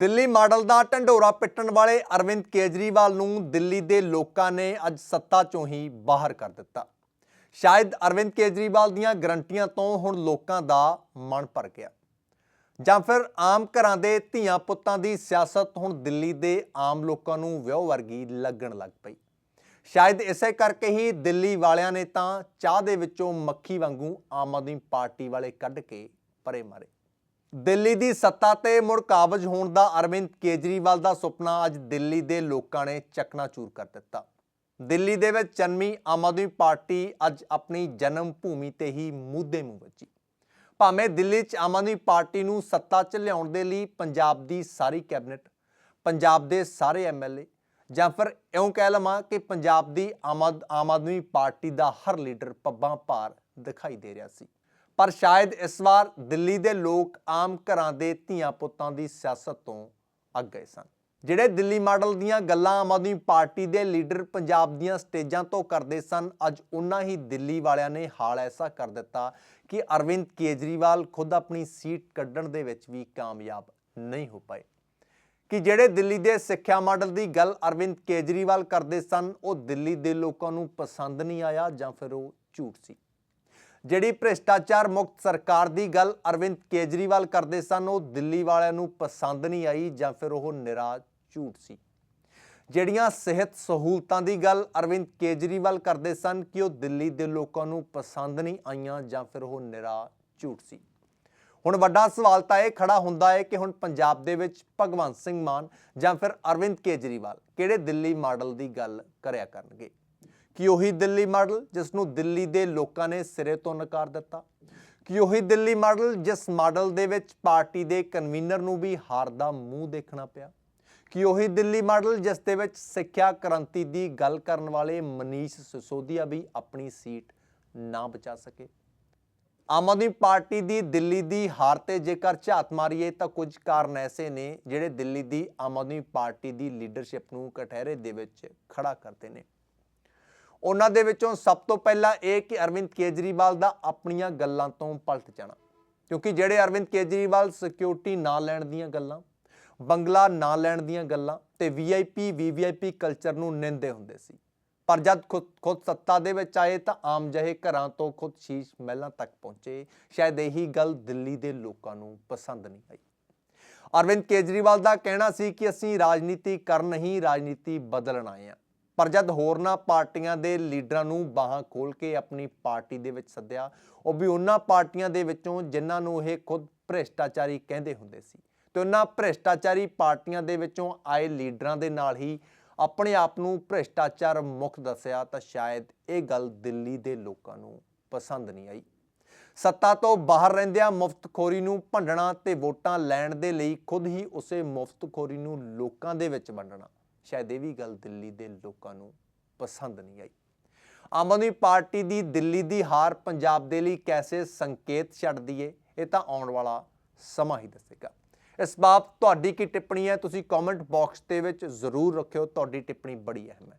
Delhi model ਦਾ ਢੰਡੋਰਾ ਪਿੱਟਣ ਵਾਲੇ ਅਰਵਿੰਦ ਕੇਜਰੀਵਾਲ ਨੂੰ ਦਿੱਲੀ ਦੇ ਲੋਕਾਂ ਨੇ ਅੱਜ ਸੱਤਾ ਚੋਂ ਹੀ ਬਾਹਰ ਕਰ ਦਿੱਤਾ। ਸ਼ਾਇਦ ਅਰਵਿੰਦ ਕੇਜਰੀਵਾਲ ਦੀਆਂ ਗਰੰਟੀਆਂ ਤੋਂ ਹੁਣ ਲੋਕਾਂ ਦਾ ਮਨ ਭਰ ਗਿਆ। ਜਾਂ ਫਿਰ ਆਮ ਘਰਾਂ ਦੇ ਧੀਆਂ ਪੁੱਤਾਂ ਦੀ ਸਿਆਸਤ ਹੁਣ ਦਿੱਲੀ ਦੇ ਆਮ ਲੋਕਾਂ ਨੂੰ ਵਿਆਹ ਵਰਗੀ ਲੱਗਣ ਲੱਗ ਪਈ। ਸ਼ਾਇਦ ਇਸੇ ਕਰਕੇ ਹੀ ਦਿੱਲੀ ਵਾਲਿਆਂ ਨੇ ਤਾਂ ਚਾਹ ਦੇ ਵਿੱਚੋਂ ਮੱਖੀ ਵਾਂਗੂ ਆਮ ਆਦਮੀ ਪਾਰਟੀ ਵਾਲੇ ਕੱਢ ਕੇ ਪਰੇ ਮਾਰੇ। ਦਿੱਲੀ ਦੀ ਸੱਤਾ ਤੇ ਮੁੜ ਕਾਬਜ ਹੋਣ ਦਾ ਅਰਵਿੰਦ ਕੇਜਰੀਵਾਲ ਦਾ ਸੁਪਨਾ ਅੱਜ ਦਿੱਲੀ ਦੇ ਲੋਕਾਂ ਨੇ ਚਕਨਾਚੂਰ ਕਰ ਦਿੱਤਾ। ਦਿੱਲੀ ਦੇ ਵਿੱਚ ਜਨਮੀ ਆਮ ਆਦਮੀ ਪਾਰਟੀ ਅੱਜ ਆਪਣੀ ਜਨਮ ਭੂਮੀ ਤੇ ਹੀ ਮੂਧੇ ਮੂੰਹ ਵੱਜੀ। ਭਾਵੇਂ ਦਿੱਲੀ 'ਚ ਆਮ ਆਦਮੀ ਪਾਰਟੀ ਨੂੰ ਸੱਤਾ 'ਚ ਲਿਆਉਣ ਦੇ ਲਈ ਪੰਜਾਬ ਦੀ ਸਾਰੀ ਕੈਬਨਿਟ, ਪੰਜਾਬ ਦੇ ਸਾਰੇ ਐਮਐਲਏ ਜਾਂ ਫਿਰ ਇਉਂ ਕਹਿ ਲਵਾਂ ਕਿ ਪੰਜਾਬ ਦੀ ਆਮ ਆਮ ਆਦਮੀ ਪਾਰਟੀ ਦਾ ਹਰ ਲੀਡਰ ਪੱਬਾਂ ਭਾਰ ਦਿਖਾਈ ਦੇ ਰਿਹਾ ਸੀ। ਪਰ ਸ਼ਾਇਦ ਇਸ ਵਾਰ ਦਿੱਲੀ ਦੇ ਲੋਕ ਆਮ ਘਰਾਂ ਦੇ ਧੀਆਂ ਪੁੱਤਾਂ ਦੀ ਸਿਆਸਤ ਤੋਂ ਅੱਗ ਗਏ ਸਨ। ਜਿਹੜੇ ਦਿੱਲੀ ਮਾਡਲ ਦੀਆਂ ਗੱਲਾਂ ਆਮ ਆਦਮੀ ਪਾਰਟੀ ਦੇ ਲੀਡਰ ਪੰਜਾਬ ਦੀਆਂ ਸਟੇਜਾਂ ਤੋਂ ਕਰਦੇ ਸਨ, ਅੱਜ ਉਹਨਾਂ ਹੀ ਦਿੱਲੀ ਵਾਲਿਆਂ ਨੇ ਹਾਲ ਐਸਾ ਕਰ ਦਿੱਤਾ ਕਿ ਅਰਵਿੰਦ ਕੇਜਰੀਵਾਲ ਖੁਦ ਆਪਣੀ ਸੀਟ ਕੱਢਣ ਦੇ ਵਿੱਚ ਵੀ ਕਾਮਯਾਬ ਨਹੀਂ ਹੋ ਪਾਏ। ਕਿ ਜਿਹੜੇ ਦਿੱਲੀ ਦੇ ਸਿੱਖਿਆ ਮਾਡਲ ਦੀ ਗੱਲ ਅਰਵਿੰਦ ਕੇਜਰੀਵਾਲ ਕਰਦੇ ਸਨ, ਉਹ ਦਿੱਲੀ ਦੇ ਲੋਕਾਂ ਨੂੰ ਪਸੰਦ ਨਹੀਂ ਆਇਆ ਜਾਂ ਫਿਰ ਉਹ ਝੂਠ ਸੀ। ਜਿਹੜੀ ਭ੍ਰਿਸ਼ਟਾਚਾਰ ਮੁਕਤ ਸਰਕਾਰ ਦੀ ਗੱਲ ਅਰਵਿੰਦ ਕੇਜਰੀਵਾਲ ਕਰਦੇ ਸਨ, ਉਹ ਦਿੱਲੀ ਵਾਲਿਆਂ ਨੂੰ ਪਸੰਦ ਨਹੀਂ ਆਈ ਜਾਂ ਫਿਰ ਉਹ ਨਿਰਾ ਝੂਠ ਸੀ। ਜਿਹੜੀਆਂ ਸਿਹਤ ਸਹੂਲਤਾਂ ਦੀ ਗੱਲ ਅਰਵਿੰਦ ਕੇਜਰੀਵਾਲ ਕਰਦੇ ਸਨ ਕਿ ਉਹ ਦਿੱਲੀ ਦੇ ਲੋਕਾਂ ਨੂੰ ਪਸੰਦ ਨਹੀਂ ਆਈਆਂ ਜਾਂ ਫਿਰ ਉਹ ਨਿਰਾ ਝੂਠ ਸੀ। ਹੁਣ ਵੱਡਾ ਸਵਾਲ ਤਾਂ ਇਹ ਖੜਾ ਹੁੰਦਾ ਹੈ ਕਿ ਹੁਣ ਪੰਜਾਬ ਦੇ ਵਿੱਚ ਭਗਵੰਤ ਸਿੰਘ ਮਾਨ ਜਾਂ ਫਿਰ ਅਰਵਿੰਦ ਕੇਜਰੀਵਾਲ ਕਿਹੜੇ ਦਿੱਲੀ ਮਾਡਲ ਦੀ ਗੱਲ ਕਰਿਆ ਕਰਨਗੇ? ਕਿ ਉਹੀ ਦਿੱਲੀ ਮਾਡਲ ਜਿਸ ਨੂੰ ਦਿੱਲੀ ਦੇ ਲੋਕਾਂ ਨੇ ਸਿਰੇ ਤੋਂ ਨਕਾਰ ਦਿੱਤਾ, ਕਿ ਉਹੀ ਦਿੱਲੀ ਮਾਡਲ ਜਿਸ ਮਾਡਲ ਦੇ ਵਿੱਚ ਪਾਰਟੀ ਦੇ ਕਨਵੀਨਰ ਨੂੰ ਵੀ ਹਾਰ ਦਾ ਮੂੰਹ ਦੇਖਣਾ ਪਿਆ, ਕਿ ਉਹੀ ਦਿੱਲੀ ਮਾਡਲ ਜਿਸ ਦੇ ਵਿੱਚ ਸਿੱਖਿਆ ਕ੍ਰਾਂਤੀ ਦੀ ਗੱਲ ਕਰਨ ਵਾਲੇ ਮਨੀਸ਼ ਸਿਸੋਦੀਆ ਵੀ ਆਪਣੀ ਸੀਟ ਨਾ ਬਚਾ ਸਕੇ। ਆਮ ਆਦਮੀ ਪਾਰਟੀ ਦੀ ਦਿੱਲੀ ਦੀ ਹਾਰ ਤੇ ਜੇਕਰ ਝਾਤ ਮਾਰੀਏ ਤਾਂ ਕੁਝ ਕਾਰਨ ਐਸੇ ਨੇ ਜਿਹੜੇ ਦਿੱਲੀ ਦੀ ਆਮ ਆਦਮੀ ਪਾਰਟੀ ਦੀ ਲੀਡਰਸ਼ਿਪ ਨੂੰ ਕਟਹਿਰੇ ਦੇ ਵਿੱਚ ਖੜਾ ਕਰਦੇ ਨੇ। ਉਹਨਾਂ ਦੇ ਵਿੱਚੋਂ ਸਭ ਤੋਂ ਪਹਿਲਾਂ ਇਹ ਕਿ ਅਰਵਿੰਦ ਕੇਜਰੀਵਾਲ ਦਾ ਆਪਣੀਆਂ ਗੱਲਾਂ ਤੋਂ ਪਲਟ ਜਾਣਾ। ਕਿਉਂਕਿ ਜਿਹੜੇ ਅਰਵਿੰਦ ਕੇਜਰੀਵਾਲ ਸਿਕਿਉਰਿਟੀ ਨਾ ਲੈਣ ਦੀਆਂ ਗੱਲਾਂ, ਬੰਗਲਾ ਨਾ ਲੈਣ ਦੀਆਂ ਗੱਲਾਂ ਤੇ ਵੀਆਈਪੀ ਵੀਵੀਆਈਪੀ ਕਲਚਰ ਨੂੰ ਨਿੰਦੇ ਹੁੰਦੇ ਸੀ। ਪਰ ਜਦ ਖੁਦ ਖੁਦ ਸੱਤਾ ਦੇ ਵਿੱਚ ਆਏ ਤਾਂ ਆਮ ਜਿਹੇ ਘਰਾਂ ਤੋਂ ਖੁਦ ਸ਼ੀਸ਼ ਮਹਿਲਾਂ ਤੱਕ ਪਹੁੰਚੇ। ਸ਼ਾਇਦ ਇਹੀ ਗੱਲ ਦਿੱਲੀ ਦੇ ਲੋਕਾਂ ਨੂੰ ਪਸੰਦ ਨਹੀਂ ਆਈ। ਅਰਵਿੰਦ ਕੇਜਰੀਵਾਲ ਦਾ ਕਹਿਣਾ ਸੀ ਕਿ ਅਸੀਂ ਰਾਜਨੀਤੀ ਕਰਨ ਨਹੀਂ, ਰਾਜਨੀਤੀ ਬਦਲਣ ਆਏ ਹਾਂ। ਪਰ ਜਦ ਹੋਰਨਾਂ ਪਾਰਟੀਆਂ ਦੇ ਲੀਡਰਾਂ ਨੂੰ ਬਾਹਾਂ ਖੋਲ ਕੇ ਆਪਣੀ ਪਾਰਟੀ ਦੇ ਵਿੱਚ ਸੱਦਿਆ, ਉਹ ਵੀ ਉਹਨਾਂ ਪਾਰਟੀਆਂ ਦੇ ਵਿੱਚੋਂ ਜਿਨ੍ਹਾਂ ਨੂੰ ਇਹ ਖੁਦ ਭ੍ਰਿਸ਼ਟਾਚਾਰੀ ਕਹਿੰਦੇ ਹੁੰਦੇ ਸੀ। ਤੇ ਉਹਨਾਂ ਭ੍ਰਿਸ਼ਟਾਚਾਰੀ ਪਾਰਟੀਆਂ ਦੇ ਵਿੱਚੋਂ ਆਏ ਲੀਡਰਾਂ ਦੇ ਨਾਲ ਹੀ ਆਪਣੇ ਆਪ ਨੂੰ ਭ੍ਰਿਸ਼ਟਾਚਾਰ ਮੁਕਤ ਦੱਸਿਆ ਤਾਂ ਸ਼ਾਇਦ ਇਹ ਗੱਲ ਦਿੱਲੀ ਦੇ ਲੋਕਾਂ ਨੂੰ ਪਸੰਦ ਨਹੀਂ ਆਈ। ਸੱਤਾ ਤੋਂ ਬਾਹਰ ਰਹਿੰਦਿਆਂ ਮੁਫਤਖੋਰੀ ਨੂੰ ਭੰਡਣਾ ਤੇ ਵੋਟਾਂ ਲੈਣ ਦੇ ਲਈ ਖੁਦ ਹੀ ਉਸੇ ਮੁਫਤਖੋਰੀ ਨੂੰ ਲੋਕਾਂ ਦੇ ਵਿੱਚ ਵੰਡਣਾ। ਸ਼ਾਇਦ ਇਹ ਵੀ ਗੱਲ ਦਿੱਲੀ ਦੇ ਲੋਕਾਂ ਨੂੰ ਪਸੰਦ ਨਹੀਂ ਆਈ। ਆਮ ਆਦਮੀ ਪਾਰਟੀ ਦੀ ਦਿੱਲੀ ਦੀ ਹਾਰ ਪੰਜਾਬ ਦੇ ਲਈ ਕੈਸੇ ਸੰਕੇਤ ਛੱਡਦੀ ਏ ਇਹ ਤਾਂ ਆਉਣ ਵਾਲਾ ਸਮਾਂ ਹੀ ਦੱਸੇਗਾ। ਇਸ ਬਾਬਤ ਤੁਹਾਡੀ ਕੀ ਟਿੱਪਣੀ ਹੈ, ਤੁਸੀਂ ਕਮੈਂਟ ਬਾਕਸ ਦੇ ਵਿੱਚ ਜ਼ਰੂਰ ਰੱਖਿਓ, ਤੁਹਾਡੀ ਟਿੱਪਣੀ ਬੜੀ ਅਹਿਮ ਹੈ।